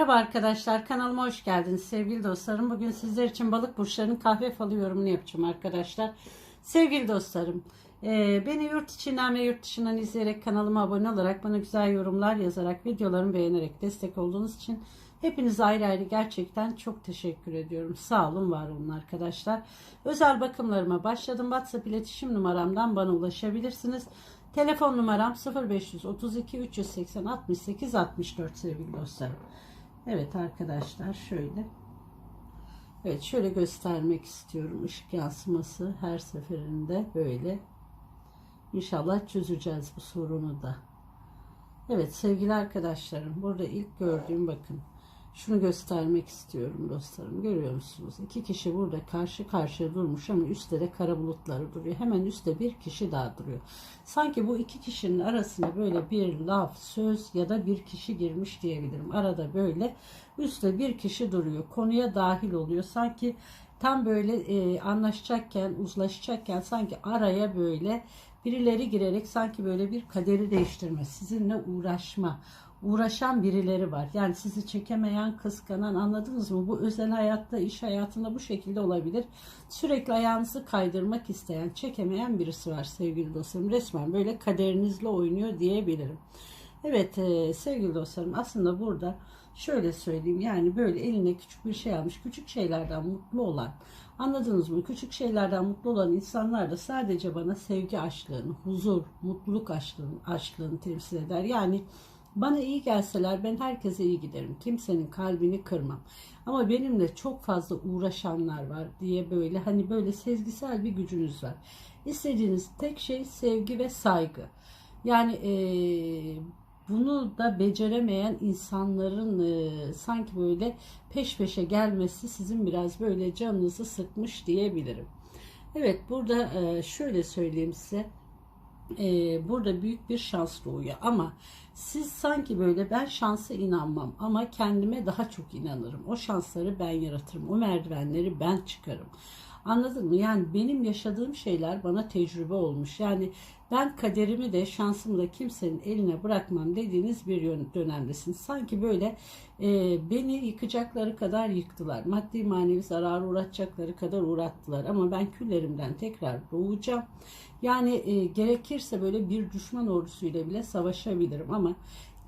Merhaba arkadaşlar kanalıma hoş geldiniz sevgili dostlarım. Bugün sizler için balık burçlarının kahve falı yorumunu yapacağım arkadaşlar. Sevgili dostlarım e, beni yurt içinden ve yurt dışından izleyerek kanalıma abone olarak bana güzel yorumlar yazarak videolarımı beğenerek destek olduğunuz için hepinize ayrı ayrı gerçekten çok teşekkür ediyorum. Sağ olun var olun arkadaşlar. Özel bakımlarıma başladım. WhatsApp iletişim numaramdan bana ulaşabilirsiniz. Telefon numaram 0532 380 68 64 sevgili dostlarım. Evet arkadaşlar şöyle. Evet şöyle göstermek istiyorum. Işık yansıması her seferinde böyle. İnşallah çözeceğiz bu sorunu da. Evet sevgili arkadaşlarım burada ilk gördüğüm bakın. Şunu göstermek istiyorum dostlarım. Görüyor musunuz? İki kişi burada karşı karşıya durmuş ama üstte de kara bulutları duruyor. Hemen üstte bir kişi daha duruyor. Sanki bu iki kişinin arasına böyle bir laf, söz ya da bir kişi girmiş diyebilirim. Arada böyle üstte bir kişi duruyor. Konuya dahil oluyor. Sanki tam böyle e, anlaşacakken, uzlaşacakken sanki araya böyle birileri girerek sanki böyle bir kaderi değiştirme, sizinle uğraşma, uğraşan birileri var. Yani sizi çekemeyen, kıskanan anladınız mı? Bu özel hayatta, iş hayatında bu şekilde olabilir. Sürekli ayağınızı kaydırmak isteyen, çekemeyen birisi var sevgili dostlarım. Resmen böyle kaderinizle oynuyor diyebilirim. Evet e, sevgili dostlarım aslında burada şöyle söyleyeyim yani böyle eline küçük bir şey almış küçük şeylerden mutlu olan anladınız mı küçük şeylerden mutlu olan insanlar da sadece bana sevgi aşklarını huzur mutluluk aşklarını, aşklarını temsil eder yani bana iyi gelseler ben herkese iyi giderim. Kimsenin kalbini kırmam. Ama benimle çok fazla uğraşanlar var diye böyle hani böyle sezgisel bir gücünüz var. İstediğiniz tek şey sevgi ve saygı. Yani ee, bunu da beceremeyen insanların e, sanki böyle peş peşe gelmesi sizin biraz böyle canınızı sıkmış diyebilirim. Evet burada e, şöyle söyleyeyim size. E, burada büyük bir şans doğuyor ama siz sanki böyle ben şansa inanmam ama kendime daha çok inanırım. O şansları ben yaratırım. O merdivenleri ben çıkarım. Anladın mı? Yani benim yaşadığım şeyler bana tecrübe olmuş. Yani ben kaderimi de şansımı da kimsenin eline bırakmam dediğiniz bir dönemdesin. Sanki böyle e, beni yıkacakları kadar yıktılar. Maddi manevi zarar uğratacakları kadar uğrattılar. Ama ben küllerimden tekrar doğacağım. Yani e, gerekirse böyle bir düşman ordusuyla bile savaşabilirim ama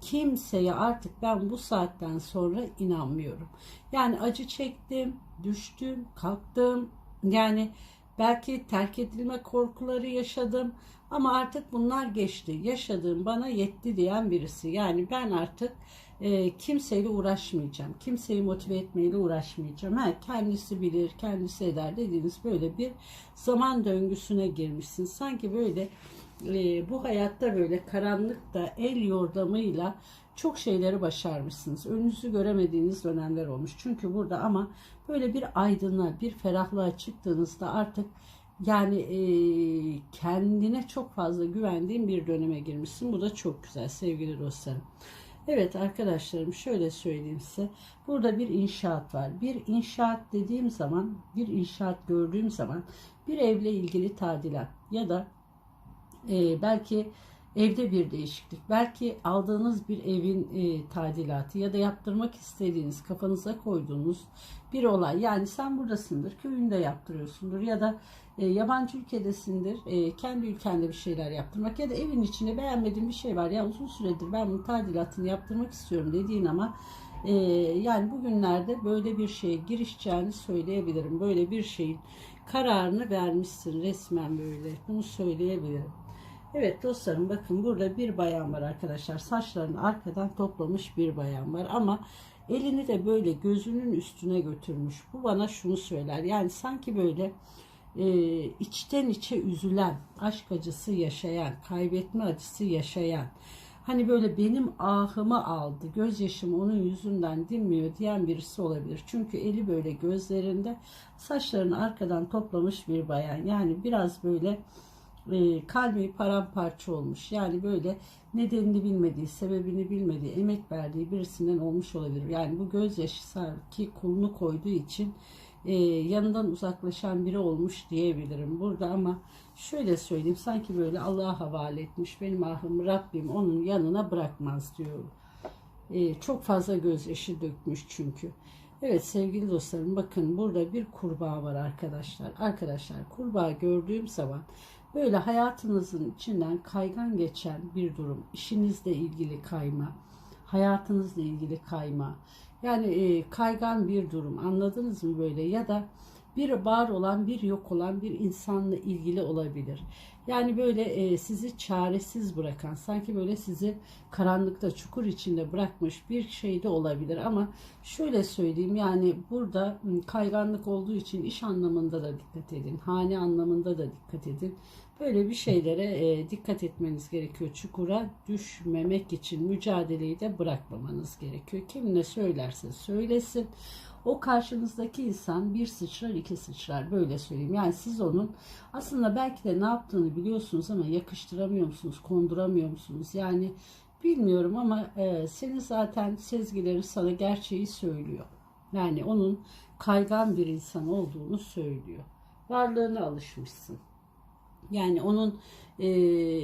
kimseye artık ben bu saatten sonra inanmıyorum. Yani acı çektim, düştüm, kalktım, yani belki terk edilme korkuları yaşadım ama artık bunlar geçti. Yaşadığım bana yetti diyen birisi. Yani ben artık e, kimseyle uğraşmayacağım. Kimseyi motive etmeyle uğraşmayacağım. Ha, kendisi bilir, kendisi eder dediğiniz böyle bir zaman döngüsüne girmişsin. Sanki böyle e, bu hayatta böyle karanlıkta el yordamıyla çok şeyleri başarmışsınız. Önünüzü göremediğiniz dönemler olmuş. Çünkü burada ama böyle bir aydınlığa, bir ferahlığa çıktığınızda artık yani e, kendine çok fazla güvendiğin bir döneme girmişsin. Bu da çok güzel sevgili dostlarım. Evet arkadaşlarım şöyle söyleyeyim size. Burada bir inşaat var. Bir inşaat dediğim zaman, bir inşaat gördüğüm zaman bir evle ilgili tadilat ya da e, belki evde bir değişiklik, belki aldığınız bir evin e, tadilatı ya da yaptırmak istediğiniz, kafanıza koyduğunuz bir olay. Yani sen buradasındır, köyünde yaptırıyorsundur ya da e, yabancı ülkedesindir, e, kendi ülkende bir şeyler yaptırmak ya da evin içinde beğenmediğin bir şey var. Ya uzun süredir ben bunun tadilatını yaptırmak istiyorum dediğin ama e, yani bugünlerde böyle bir şeye girişeceğini söyleyebilirim. Böyle bir şeyin kararını vermişsin resmen böyle. Bunu söyleyebilirim. Evet dostlarım bakın burada bir bayan var arkadaşlar. Saçlarını arkadan toplamış bir bayan var ama elini de böyle gözünün üstüne götürmüş. Bu bana şunu söyler. Yani sanki böyle e, içten içe üzülen, aşk acısı yaşayan, kaybetme acısı yaşayan, hani böyle benim ahımı aldı, gözyaşım onun yüzünden dinmiyor diyen birisi olabilir. Çünkü eli böyle gözlerinde, saçlarını arkadan toplamış bir bayan. Yani biraz böyle e, kalbi paramparça olmuş. Yani böyle nedenini bilmediği, sebebini bilmediği, emek verdiği birisinden olmuş olabilir. Yani bu gözyaşı sanki kulunu koyduğu için e, yanından uzaklaşan biri olmuş diyebilirim burada ama şöyle söyleyeyim sanki böyle Allah'a havale etmiş benim ahım Rabbim onun yanına bırakmaz diyor. E, çok fazla gözyaşı dökmüş çünkü. Evet sevgili dostlarım bakın burada bir kurbağa var arkadaşlar. Arkadaşlar kurbağa gördüğüm zaman böyle hayatınızın içinden kaygan geçen bir durum. işinizle ilgili kayma, hayatınızla ilgili kayma. Yani e, kaygan bir durum anladınız mı böyle ya da bir var olan bir yok olan bir insanla ilgili olabilir. Yani böyle e, sizi çaresiz bırakan, sanki böyle sizi karanlıkta, çukur içinde bırakmış bir şey de olabilir. Ama şöyle söyleyeyim yani burada kayganlık olduğu için iş anlamında da dikkat edin, hane anlamında da dikkat edin. Böyle bir şeylere e, dikkat etmeniz gerekiyor. Çukura düşmemek için mücadeleyi de bırakmamanız gerekiyor. Kim ne söylerse söylesin o karşınızdaki insan bir sıçrar iki sıçrar böyle söyleyeyim. Yani siz onun aslında belki de ne yaptığını biliyorsunuz ama yakıştıramıyor musunuz, konduramıyor musunuz? Yani bilmiyorum ama e, senin zaten sezgileri sana gerçeği söylüyor. Yani onun kaygan bir insan olduğunu söylüyor. Varlığına alışmışsın. Yani onun e,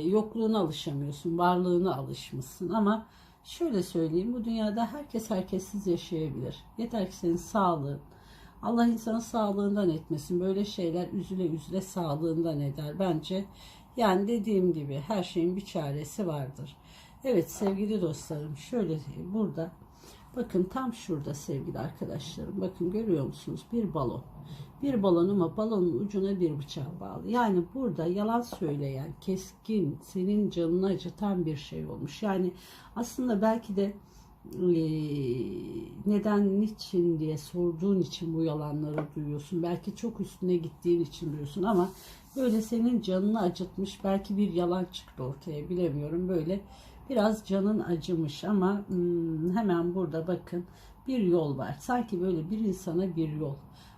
yokluğuna alışamıyorsun, varlığına alışmışsın ama Şöyle söyleyeyim bu dünyada herkes herkessiz yaşayabilir. Yeter ki senin sağlığın. Allah insanın sağlığından etmesin. Böyle şeyler üzüle üzüle sağlığından eder. Bence yani dediğim gibi her şeyin bir çaresi vardır. Evet sevgili dostlarım şöyle burada bakın tam şurada sevgili arkadaşlarım bakın görüyor musunuz bir balon. Bir balon ama balonun ucuna bir bıçak bağlı. Yani burada yalan söyleyen, keskin, senin canını acıtan bir şey olmuş. Yani aslında belki de neden, niçin diye sorduğun için bu yalanları duyuyorsun. Belki çok üstüne gittiğin için duyuyorsun ama böyle senin canını acıtmış belki bir yalan çıktı ortaya bilemiyorum. Böyle biraz canın acımış ama hemen burada bakın bir yol var. Sanki böyle bir insana bir yol.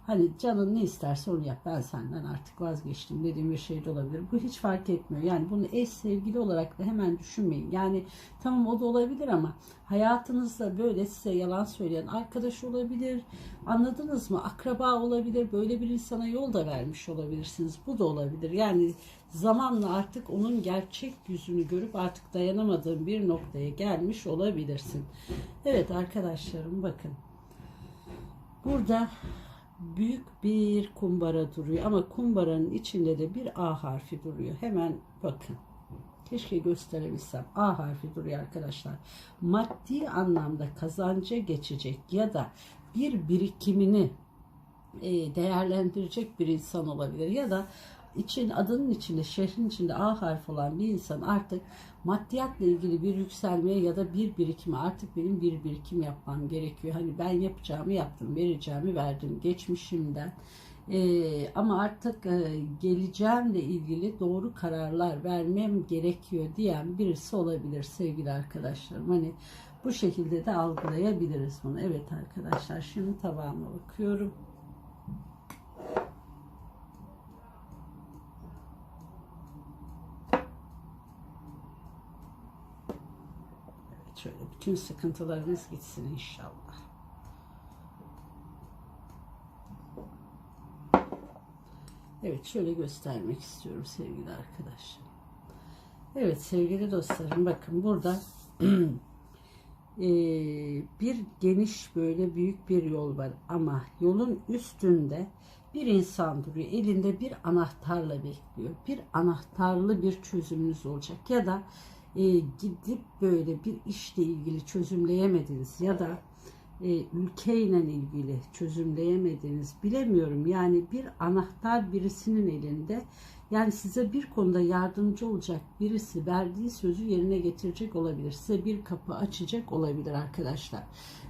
Hani canın ne isterse onu yap. Ben senden artık vazgeçtim dediğim bir şey de olabilir. Bu hiç fark etmiyor. Yani bunu eş sevgili olarak da hemen düşünmeyin. Yani tamam o da olabilir ama hayatınızda böyle size yalan söyleyen arkadaş olabilir. Anladınız mı? Akraba olabilir. Böyle bir insana yol da vermiş olabilirsiniz. Bu da olabilir. Yani zamanla artık onun gerçek yüzünü görüp artık dayanamadığın bir noktaya gelmiş olabilirsin. Evet arkadaşlarım bakın. Burada büyük bir kumbara duruyor ama kumbaranın içinde de bir A harfi duruyor. Hemen bakın. Keşke gösterebilsem. A harfi duruyor arkadaşlar. Maddi anlamda kazanca geçecek ya da bir birikimini e, değerlendirecek bir insan olabilir ya da için adının içinde şehrin içinde A harfi olan bir insan artık maddiyatla ilgili bir yükselmeye ya da bir birikime artık benim bir birikim yapmam gerekiyor. Hani ben yapacağımı yaptım, vereceğimi verdim geçmişimden. Ee, ama artık e, geleceğimle ilgili doğru kararlar vermem gerekiyor diyen birisi olabilir sevgili arkadaşlarım. Hani bu şekilde de algılayabiliriz bunu. Evet arkadaşlar şimdi tabağıma bakıyorum. Şöyle bütün sıkıntılarınız gitsin inşallah. Evet şöyle göstermek istiyorum sevgili arkadaşlar. Evet sevgili dostlarım bakın burada bir geniş böyle büyük bir yol var ama yolun üstünde bir insan duruyor. Elinde bir anahtarla bekliyor. Bir anahtarlı bir çözümünüz olacak ya da e, gidip böyle bir işle ilgili çözümleyemediniz ya da e, ülkeyle ilgili çözümleyemediniz bilemiyorum. Yani bir anahtar birisinin elinde yani size bir konuda yardımcı olacak birisi verdiği sözü yerine getirecek olabilir. Size bir kapı açacak olabilir arkadaşlar.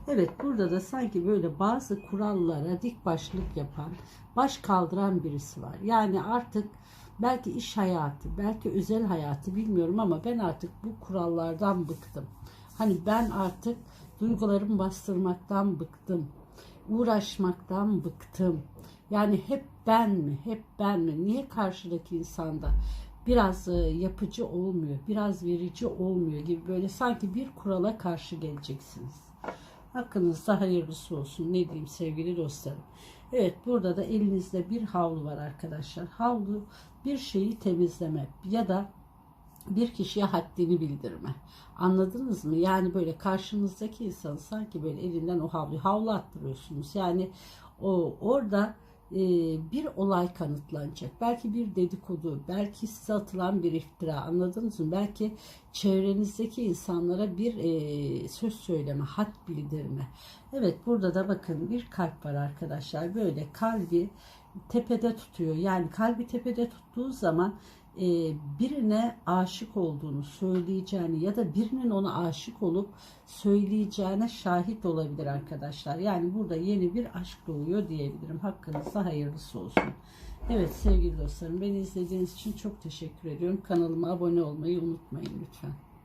Evet burada da sanki böyle bazı kurallara dik başlık yapan, baş kaldıran birisi var. Yani artık belki iş hayatı, belki özel hayatı bilmiyorum ama ben artık bu kurallardan bıktım. Hani ben artık duygularımı bastırmaktan bıktım. Uğraşmaktan bıktım. Yani hep ben mi, hep ben mi? Niye karşıdaki insanda biraz e, yapıcı olmuyor, biraz verici olmuyor gibi böyle sanki bir kurala karşı geleceksiniz. Hakkınızda hayırlısı olsun. Ne diyeyim sevgili dostlarım. Evet burada da elinizde bir havlu var arkadaşlar. Havlu bir şeyi temizleme ya da bir kişiye haddini bildirme. Anladınız mı? Yani böyle karşınızdaki insan sanki böyle elinden o havlu havlu attırıyorsunuz. Yani o orada bir olay kanıtlanacak. Belki bir dedikodu, belki size atılan bir iftira. Anladınız mı? Belki çevrenizdeki insanlara bir e, söz söyleme, had bildirme. Evet burada da bakın bir kalp var arkadaşlar. Böyle kalbi tepede tutuyor. Yani kalbi tepede tuttuğu zaman e, birine aşık olduğunu söyleyeceğini ya da birinin ona aşık olup söyleyeceğine şahit olabilir arkadaşlar. Yani burada yeni bir aşk doğuyor diyebilirim. Hakkınızda hayırlısı olsun. Evet sevgili dostlarım beni izlediğiniz için çok teşekkür ediyorum. Kanalıma abone olmayı unutmayın lütfen.